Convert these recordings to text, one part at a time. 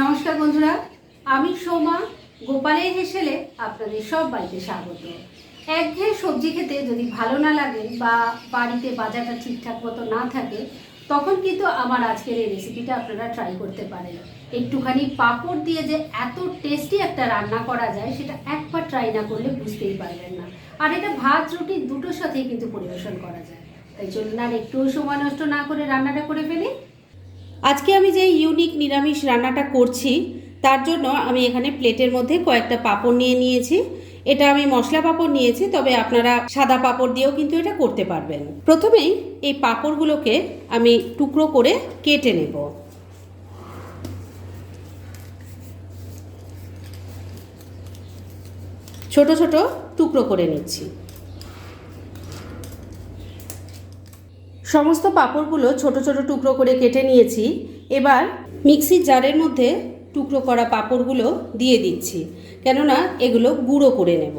নমস্কার বন্ধুরা, আমি সোমা গোপালের হেসেলে আপনাদের সব বাড়িতে স্বাগত। একঘেয়ে সবজি খেতে যদি ভালো না লাগে বা বাড়িতে বাজারটা ঠিকঠাক মতো না থাকে, তখন কিন্তু আমার আজকের এই রেসিপিটা আপনারা ট্রাই করতে পারেন। একটুখানি পাঁপড় দিয়ে যে এত টেস্টি একটা রান্না করা যায়, সেটা একবার ট্রাই না করলে বুঝতেই পারবেন না। আর এটা ভাত, রুটি দুটোর সাথেই কিন্তু পরিবেশন করা যায়। তাই চলুন আর একটু সময় নষ্ট না করে রান্নাটা করে ফেলি। আজকে আমি যে ইউনিক নিরামিষ রান্নাটা করছি, তার জন্য আমি এখানে প্লেটের মধ্যে কয়েকটা পাঁপড় নিয়ে নিয়েছি। এটা আমি মশলা পাঁপড় নিয়েছি, তবে আপনারা সাদা পাঁপড় দিয়েও কিন্তু এটা করতে পারবেন। প্রথমেই এই পাঁপড়গুলোকে আমি টুকরো করে কেটে নেব। ছোট ছোট টুকরো করে নিচ্ছি। সমস্ত পাঁপড়গুলো ছোট ছোট টুকরো করে কেটে নিয়েছি। এবার মিক্সির জারের মধ্যে টুকরো করা পাঁপড়গুলো দিয়ে দিচ্ছি। কেননা এগুলো গুঁড়ো করে নেব।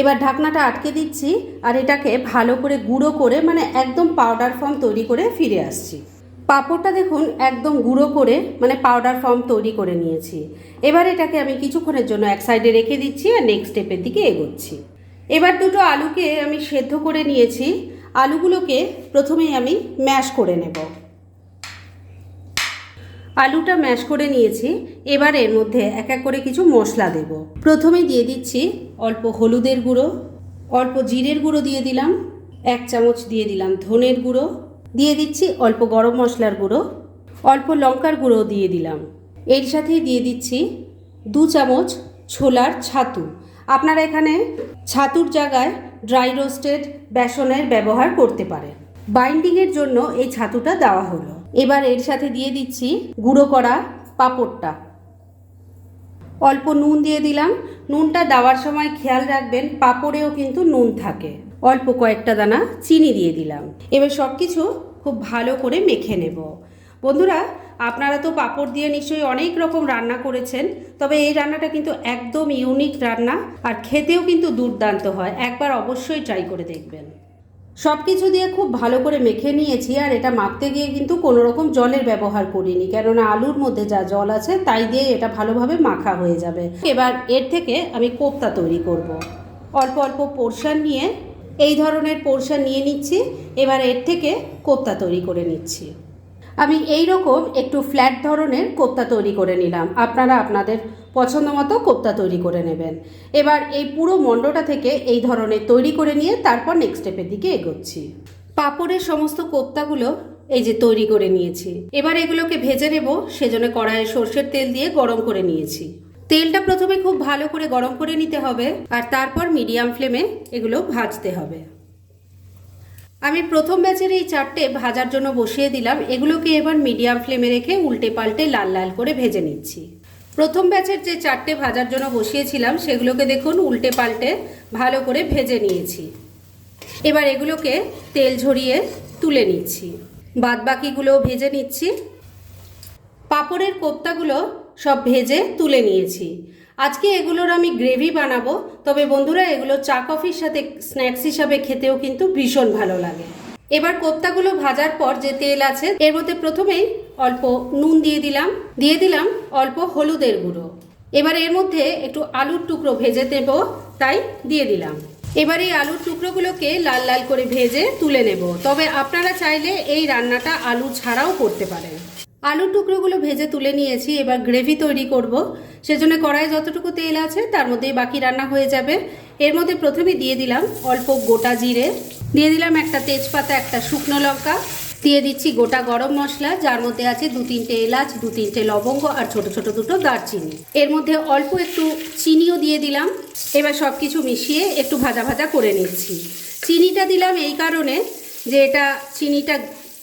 এবার ঢাকনাটা আটকে দিচ্ছি আর এটাকে ভালো করে গুঁড়ো করে মানে একদম পাউডার ফর্ম তৈরি করে ফিরে আসছি। পাঁপড়টা দেখুন একদম গুঁড়ো করে মানে পাউডার ফর্ম তৈরি করে নিয়েছি। এবার এটাকে আমি কিছুক্ষণের জন্য এক সাইডে রেখে দিচ্ছি আর নেক্সট স্টেপের দিকে এগোচ্ছি। এবার দুটো আলুকে আমি সেদ্ধ করে নিয়েছি। আলুগুলোকে প্রথমেই আমি ম্যাশ করে নেব। আলুটা ম্যাশ করে নিয়েছি। এবার এর মধ্যে এক এক করে কিছু মশলা দেব। প্রথমে দিয়ে দিচ্ছি অল্প হলুদের গুঁড়ো, অল্প জিরের গুঁড়ো দিয়ে দিলাম, এক চামচ দিয়ে দিলাম ধনের গুঁড়ো, দিয়ে দিচ্ছি অল্প গরম মশলার গুঁড়ো, অল্প লঙ্কার গুঁড়ো দিয়ে দিলাম। এর সাথেই দিয়ে দিচ্ছি দু চামচ ছোলার ছাতু। আপনারা এখানে ছাতুর জায়গায় ড্রাই রোস্টেড বেসনের ব্যবহার করতে পারেন বাইন্ডিংয়ের জন্য এই ছাতুটা দেওয়া হলো। এবার এর সাথে দিয়ে দিচ্ছি গুঁড়ো করা পাঁপড়টা। অল্প নুন দিয়ে দিলাম। নুনটা দেওয়ার সময় খেয়াল রাখবেন, পাঁপড়েও কিন্তু নুন থাকে। অল্প কয়েকটা দানা চিনি দিয়ে দিলাম। এবার সব কিছু খুব ভালো করে মেখে নেব। বন্ধুরা আপনারা তো পাঁপড় দিয়ে নিশ্চয়ই অনেক রকম রান্না করেছেন, তবে এই রান্নাটা কিন্তু একদম ইউনিক রান্না আর খেতেও কিন্তু দুর্দান্ত হয়, একবার অবশ্যই ট্রাই করে দেখবেন। সব কিছু দিয়ে খুব ভালো করে মেখে নিয়েছি আর এটা মাখতে গিয়ে কিন্তু কোনো রকম জলের ব্যবহার করিনি, কেননা আলুর মধ্যে যা জল আছে তাই দিয়ে এটা ভালোভাবে মাখা হয়ে যাবে। এবার এর থেকে আমি কোপ্তা তৈরি করব। অল্প অল্প পোর্শন নিয়ে এই ধরনের পোর্শন নিয়ে নিচ্ছি, এবার এর থেকে কোপ্তা তৈরি করে নিচ্ছি। আমি এই রকম একটু ফ্ল্যাট ধরনের কোপ্তা তৈরি করে নিলাম। আপনারা আপনাদের পছন্দ মতো কোপ্তা তৈরি করে নেবেন। এবার এই পুরো মণ্ডটা থেকে এই ধরনের তৈরি করে নিয়ে তারপর নেক্সট স্টেপের দিকে এগোচ্ছি। পাপড়ের সমস্ত কোপ্তাগুলো এই যে তৈরি করে নিয়েছি। এবার এগুলোকে ভেজে নেব, সেজন্য কড়াইয়ে সর্ষের তেল দিয়ে গরম করে নিয়েছি। তেলটা প্রথমে খুব ভালো করে গরম করে নিতে হবে, আর তারপর মিডিয়াম ফ্লেমে এগুলো ভাজতে হবে। আমি প্রথম ব্যাচের এই চারটে ভাজার জন্য বসিয়ে দিলাম। এগুলোকে এবার মিডিয়াম ফ্লেমে রেখে উল্টে পাল্টে লাল লাল করে ভেজে নিচ্ছি। প্রথম ব্যাচের যে চারটে ভাজার জন্য বসিয়েছিলাম, সেগুলোকে দেখুন উল্টে পাল্টে ভালো করে ভেজে নিয়েছি। এবার এগুলোকে তেল ঝরিয়ে তুলে নিচ্ছি। বাদ বাকিগুলোও ভেজে নিচ্ছি। পাপড়ের কোপ্তাগুলো সব ভেজে তুলে নিয়েছি। আজকে এগুলোর আমি গ্রেভি বানাবো, তবে বন্ধুরা এগুলো চা কফির সাথে স্ন্যাক্স হিসাবে খেতেও কিন্তু ভীষণ ভালো লাগে। এবার কোপ্তাগুলো ভাজার পর যে তেল আছে, এর মধ্যে প্রথমেই অল্প নুন দিয়ে দিলাম দিয়ে দিলাম অল্প হলুদের গুঁড়ো। এবার এর মধ্যে একটু আলুর টুকরো ভেজে দেব তাই দিয়ে দিলাম। এবার এই আলুর টুকরোগুলোকে লাল লাল করে ভেজে তুলে নেব। তবে আপনারা চাইলে এই রান্নাটা আলু ছাড়াও করতে পারেন। আলুর টুকরোগুলো ভেজে তুলে নিয়েছি, এবার গ্রেভি তৈরি করব। সেজন্য কড়াইয়ে যতটুকু তেল আছে, তার মধ্যেই বাকি রান্না হয়ে যাবে। এর মধ্যে প্রথমে দিয়ে দিলাম অল্প গোটা জিরে। দিয়ে দিলাম একটা তেজপাতা, একটা শুকনো লঙ্কা। দিয়ে দিচ্ছি গোটা গরম মশলা, যার মধ্যে আছে দু তিনটে এলাচ, দু তিনটে লবঙ্গ আর ছোট ছোট দুটো দারচিনি। এর মধ্যে অল্প একটু চিনিও দিয়ে দিলাম। এবার সব কিছু মিশিয়ে একটু ভাজা ভাজা করে নিচ্ছি। চিনিটা দিলাম এই কারণে যে এটা চিনিটা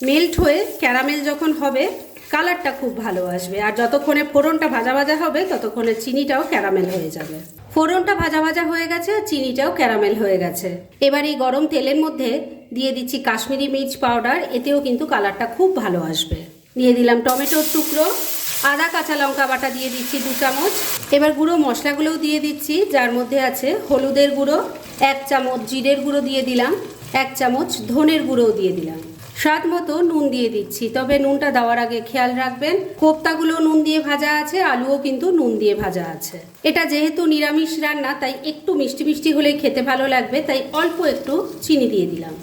মেল্ট হয়ে ক্যারামেল যখন হবে কালারটা খুব ভালো আসবে। আর যতক্ষণে ফোড়নটা ভাজা ভাজা হবে, ততক্ষণে চিনিটাও ক্যারামেল হয়ে যাবে। ফোড়নটা ভাজা ভাজা হয়ে গেছে আর চিনিটাও ক্যারামেল হয়ে গেছে। এবার এই গরম তেলের মধ্যে দিয়ে দিচ্ছি কাশ্মীরি মির্চ পাউডার, এতেও কিন্তু কালারটা খুব ভালো আসবে। দিয়ে দিলাম টমেটোর টুকরো, আদা, কাঁচা লঙ্কা বাটা দিয়ে দিচ্ছি দু চামচ। এবার গুঁড়ো মশলাগুলোও দিয়ে দিচ্ছি, যার মধ্যে আছে হলুদের গুঁড়ো, এক চামচ জিরের গুঁড়ো দিয়ে দিলাম, এক চামচ ধনের গুঁড়োও দিয়ে দিলাম। স্বাদ মতো নুন দিয়ে দিচ্ছি। তবে নুনটা দেওয়ার আগে খেয়াল রাখবেন কোপ্তাগুলো নুন দিয়ে ভাজা আছে, আলুও কিন্তু নুন দিয়ে ভাজা আছে। এটা যেহেতু নিরামিষ রান্না, তাই একটু মিষ্টি মিষ্টি হলে খেতে ভালো লাগবে, তাই অল্প একটু চিনি দিয়ে দিলাম।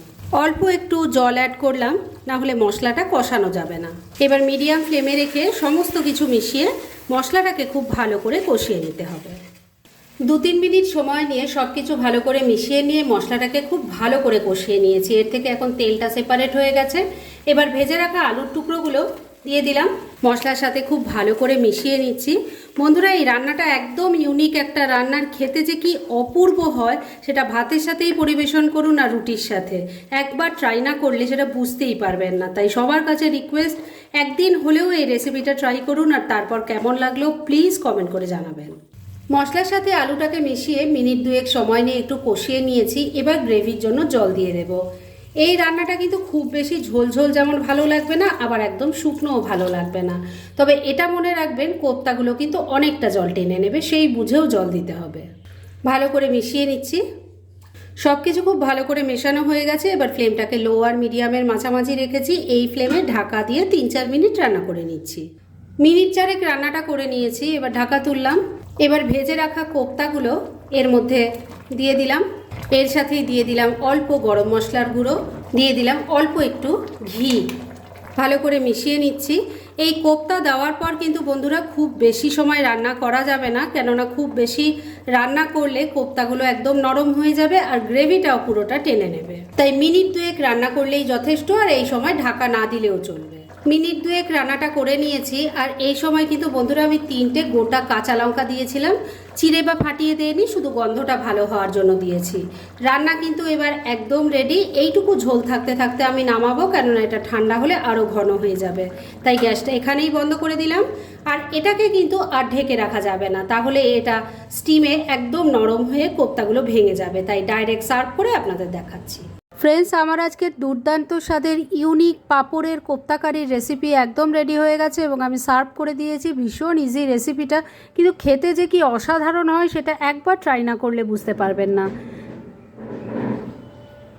অল্প একটু জল অ্যাড করলাম, না হলে মশলাটা কষানো যাবে না। এবার মিডিয়াম ফ্লেমে রেখে সমস্ত কিছু মিশিয়ে মশলাটাকে খুব ভালো করে কষিয়ে নিতে হবে। দু তিন মিনিট সময় নিয়ে সব কিছু ভালো করে মিশিয়ে নিয়ে মশলাটাকে খুব ভালো করে কষিয়ে নিয়েছি। এর থেকে এখন তেলটা সেপারেট হয়ে গেছে। এবার ভেজে রাখা আলুর টুকরোগুলো দিয়ে দিলাম। মশলার সাথে খুব ভালো করে মিশিয়ে নিচ্ছি। বন্ধুরা, এই রান্নাটা একদম ইউনিক একটা রান্নার খেতে যে কি অপূর্ব হয়, সেটা ভাতের সাথেই পরিবেশন করুন আর রুটির সাথে। একবার ট্রাই না করলে সেটা বুঝতেই পারবেন না। তাই সবার কাছে রিকোয়েস্ট একদিন হলেও এই রেসিপিটা ট্রাই করুন আর তারপর কেমন লাগল প্লিজ কমেন্ট করে জানাবেন। মশলার সাথে আলুটাকে মিশিয়ে মিনিট দুয়েক সময় নিয়ে একটু কষিয়ে নিয়েছি, এবার গ্রেভির জন্য জল দিয়ে দেব। এই রান্নাটা কিন্তু খুব বেশি ঝোল ঝোল যেমন ভালো লাগবে না, আবার একদম শুকনোও ভালো লাগবে না। তবে এটা মনে রাখবেন, কোপ্তাগুলো কিন্তু অনেকটা জল টেনে নেবে, সেই বুঝেও জল দিতে হবে। ভালো করে মিশিয়ে নিচ্ছি। সব কিছু খুব ভালো করে মেশানো হয়ে গেছে, এবার ফ্লেমটাকে লো আর মিডিয়ামের মাঝামাঝি রেখেছি, এই ফ্লেমে ঢাকা দিয়ে তিন চার মিনিট রান্না করে নিচ্ছি। মিনিট চারেক রান্নাটা করে নিয়েছি, এবার ঢাকা তুললাম। এবার ভেজে রাখা কোপ্তাগুলো এর মধ্যে দিয়ে দিলাম। এর সাথেই দিয়ে দিলাম অল্প গরম মশলার গুঁড়ো, দিয়ে দিলাম অল্প একটু ঘি। ভালো করে মিশিয়ে নিচ্ছি। এই কোপ্তা দেওয়ার পর কিন্তু বন্ধুরা খুব বেশি সময় রান্না করা যাবে না, কেননা খুব বেশি রান্না করলে কোপ্তাগুলো একদম নরম হয়ে যাবে আর গ্রেভিটাও পুরোটা টেনে নেবে। তাই মিনিট দুয়েক রান্না করলেই যথেষ্ট আর এই সময় ঢাকা না দিলেও চলবে। মিনিট দুয়েক রান্নাটা করে নিয়েছি আর এই সময় কিন্তু বন্ধুরা আমি তিনটে গোটা কাঁচা লঙ্কা দিয়েছিলাম। চিড়ে বা ফাটিয়ে দেয়নি, শুধু গন্ধটা ভালো হওয়ার জন্য দিয়েছি। রান্না কিন্তু এবার একদম রেডি এইটুকু ঝোল থাকতে থাকতে আমি নামাবো, কেননা এটা ঠান্ডা হলে আরও ঘন হয়ে যাবে। তাই গ্যাসটা এখানেই বন্ধ করে দিলাম। আর এটাকে কিন্তু আর ঢেকে রাখা যাবে না, তাহলে এটা স্টিমে একদম নরম হয়ে কোপ্তাগুলো ভেঙে যাবে। তাই ডাইরেক্ট সার্ভ করে আপনাদের দেখাচ্ছি। ফ্রেন্ডস, আমার আজকে দুর্দান্ত স্বাদের ইউনিক পাঁপড়ের কোপ্তাকারির রেসিপি একদম রেডি হয়ে গেছে এবং আমি সার্ভ করে দিয়েছি। ভীষণ ইজি রেসিপিটা কিন্তু খেতে যে কি অসাধারণ হয়, সেটা একবার ট্রাই না করলে বুঝতে পারবেন না।